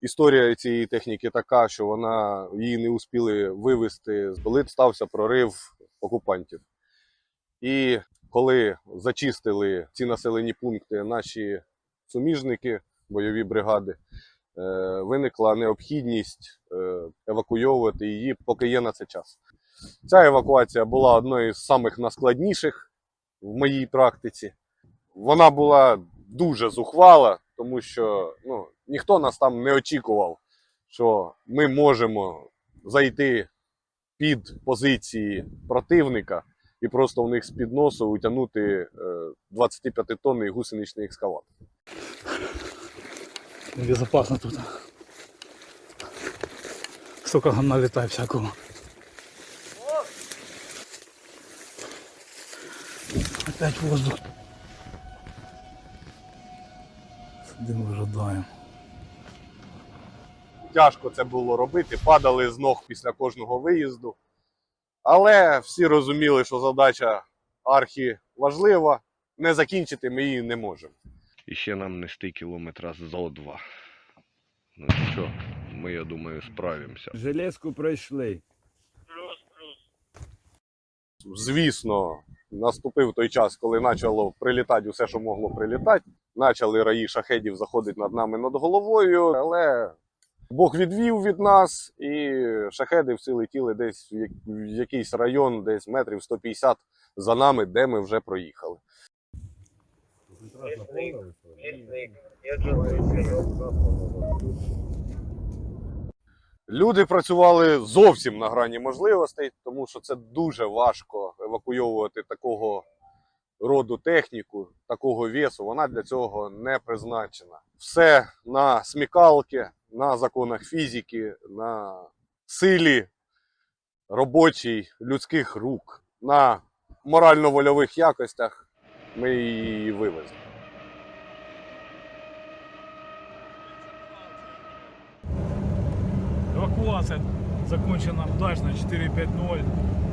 Історія цієї техніки така, що вона її не успіли вивезти, коли стався прорив окупантів. І коли зачистили ці населені пункти наші суміжники, бойові бригади, е, виникла необхідність е, евакуйовувати її, поки є на це час. Ця евакуація була одною з самих найскладніших в моїй практиці. Вона була дуже зухвала, тому що ну, ніхто нас там не очікував, що ми можемо зайти під позиції противника і просто в них з-під носу утягнути е, 25-тонний гусеничний екскаватор. Безопасно тут. Столько гамна летает всякого. Опять воздух. Сидим выжидаем. Тяжко це було робити, падали з ног після кожного виїзду. Але всі розуміли, що задача архі важлива. Не закінчити ми її не можемо. І ще нам нести кілометра зо два. Ну що, ми, я думаю, справимося. Железку пройшли. Звісно, наступив той час, коли почало прилітати усе, що могло прилітати. Почали раї шахедів заходити над нами над головою, але Бог відвів від нас, і шахеди всі летіли десь в якийсь район, десь метрів 150 за нами, де ми вже проїхали. Люди працювали зовсім на грані можливостей, тому що це дуже важко евакуйовувати такого роду техніку, такого весу. Вона для цього не призначена. Все на смікалки, на законах фізики, на силі робочій людських рук, на морально-вольових якостях ми її вивезли. Эвакуация закончена удачно 4-5-0.